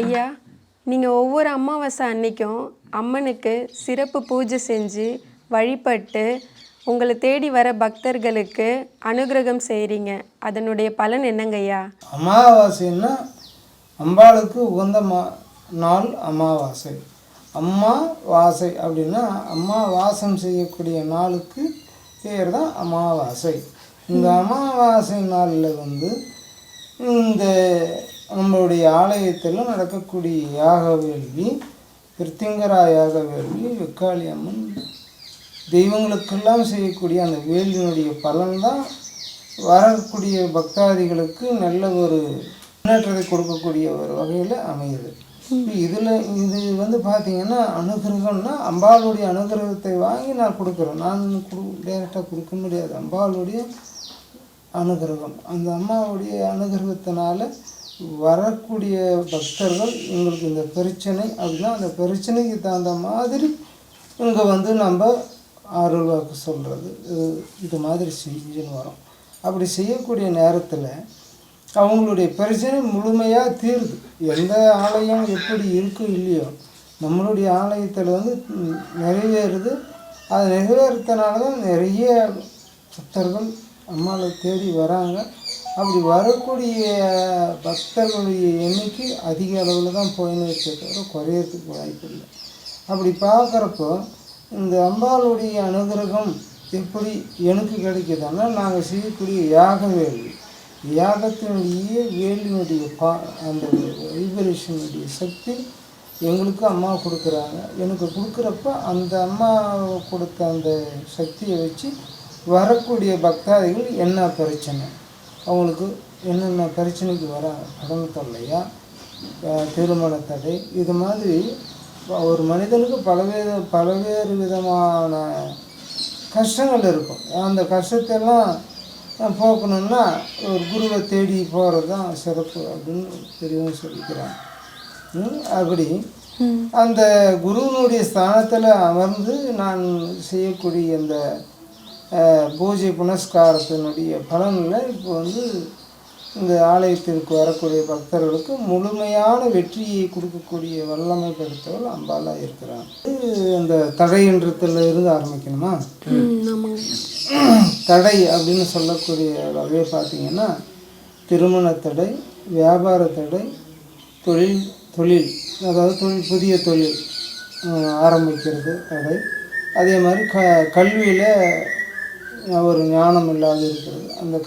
ஐயா நீங்கள் ஒவ்வொரு அமாவாசை அன்னைக்கும் அம்மனுக்கு சிறப்பு பூஜை செஞ்சு வழிபட்டு உங்களை தேடி வர பக்தர்களுக்கு அனுகிரகம் செய்கிறீங்க அதனுடைய பலன் என்னங்க ஐயா? அமாவாசைன்னா அம்பாளுக்கு உகந்த மா நாள் அமாவாசை. அம்மா வாசை அப்படின்னா அம்மா வாசம் செய்யக்கூடிய நாளுக்கு பேர் தான் அமாவாசை. இந்த அமாவாசை நாளில் வந்து இந்த நம்மளுடைய ஆலயத்தில் நடக்கக்கூடிய யாக வேள்வி பிரித்திங்கரா யாக வேள்வி வெக்காளி அம்மன். தெய்வங்களுக்கெல்லாம் செய்யக்கூடிய அந்த வேள்வியினுடைய பலன்தான் வரக்கூடிய பக்தாதிகளுக்கு நல்ல ஒரு முன்னேற்றத்தை கொடுக்கக்கூடிய ஒரு வகையில் அமையுது. இதில் இது வந்து பார்த்தீங்கன்னா அனுகிரகம்னா அம்பாளுடைய அனுகிரகத்தை வாங்கி நான் கொடுக்குறேன். நான் கொடு டைரெக்டாக கொடுக்க முடியாது. அம்பாளுடைய அனுகிரகம். அந்த அம்மாவுடைய அனுகிரகத்தினால வரக்கூடிய பக்தர்கள் எங்களுக்கு இந்த பிரச்சனை அப்படின்னா அந்த பிரச்சனைக்கு தகுந்த மாதிரி இங்கே வந்து நம்ம ஆறுவாக்கு சொல்கிறது இது இது மாதிரி செஞ்சுன்னு வரோம். அப்படி செய்யக்கூடிய நேரத்தில் அவங்களுடைய பிரச்சனை முழுமையாக தீருது. எந்த ஆலயம் எப்படி இருக்கோ இல்லையோ நம்மளுடைய ஆலயத்தில் வந்து நிறைவேறுது. அது நிறைவேறதுனால தான் நிறைய பக்தர்கள் அம்மாவை தேடி வராங்க. அப்படி வரக்கூடிய பக்தர்களுடைய எண்ணிக்கை அதிக அளவில் தான் போயின்னு இருக்கே தவிர குறையறதுக்கு வாய்ப்பு இல்லை. அப்படி பார்க்குறப்போ இந்த அம்பாளுடைய அனுகிரகம் எப்படி எனக்கு கிடைக்குதுன்னா நாங்கள் செய்யக்கூடிய யாக வேள்வி யாகத்தினுடைய வேலினுடைய பா அந்த வைப்ரேஷனுடைய சக்தி எங்களுக்கு அம்மா கொடுக்குறாங்க. எனக்கு கொடுக்குறப்ப அந்த அம்மா கொடுத்த அந்த சக்தியை வச்சு வரக்கூடிய பக்தாதிகள் என்ன பிரச்சனை? அவங்களுக்கு என்னென்ன பிரச்சனைக்கு வராங்க கடன் தொல்லையா திருமண தடை இது மாதிரி ஒரு மனிதனுக்கு பலவேறு பலவேறு விதமான கஷ்டங்கள் இருக்கும். அந்த கஷ்டத்தெல்லாம் போக்கணும்னா ஒரு குருவை தேடி போகிறது தான் சிறப்பு அப்படின்னு பெரியவங்க சொல்லிக்கிறாங்க. அப்படி அந்த குருவினுடைய ஸ்தானத்தில் அமர்ந்து நான் செய்யக்கூடிய அஹ், பூஜை புனஸ்காரத்தினுடைய பலனில் இப்போ வந்து இந்த ஆலயத்திற்கு வரக்கூடிய பக்தர்களுக்கு முழுமையான வெற்றியை கொடுக்கக்கூடிய வல்லமை படைத்தவள் அம்பாலா இருக்கிறாங்க இது இந்த தடையன்றத்தில் இருந்து ஆரம்பிக்கணுமா? தடை அப்படின்னு சொல்லக்கூடிய வகையை பார்த்தீங்கன்னா திருமண தடை வியாபார தடை தொழில் தொழில் அதாவது தொழில் புதிய தொழில் ஆரம்பிக்கிறது தடை. அதே மாதிரி க கல்வியில் ஒரு ஞானம் இல்லாது இருக்கிறது. அந்த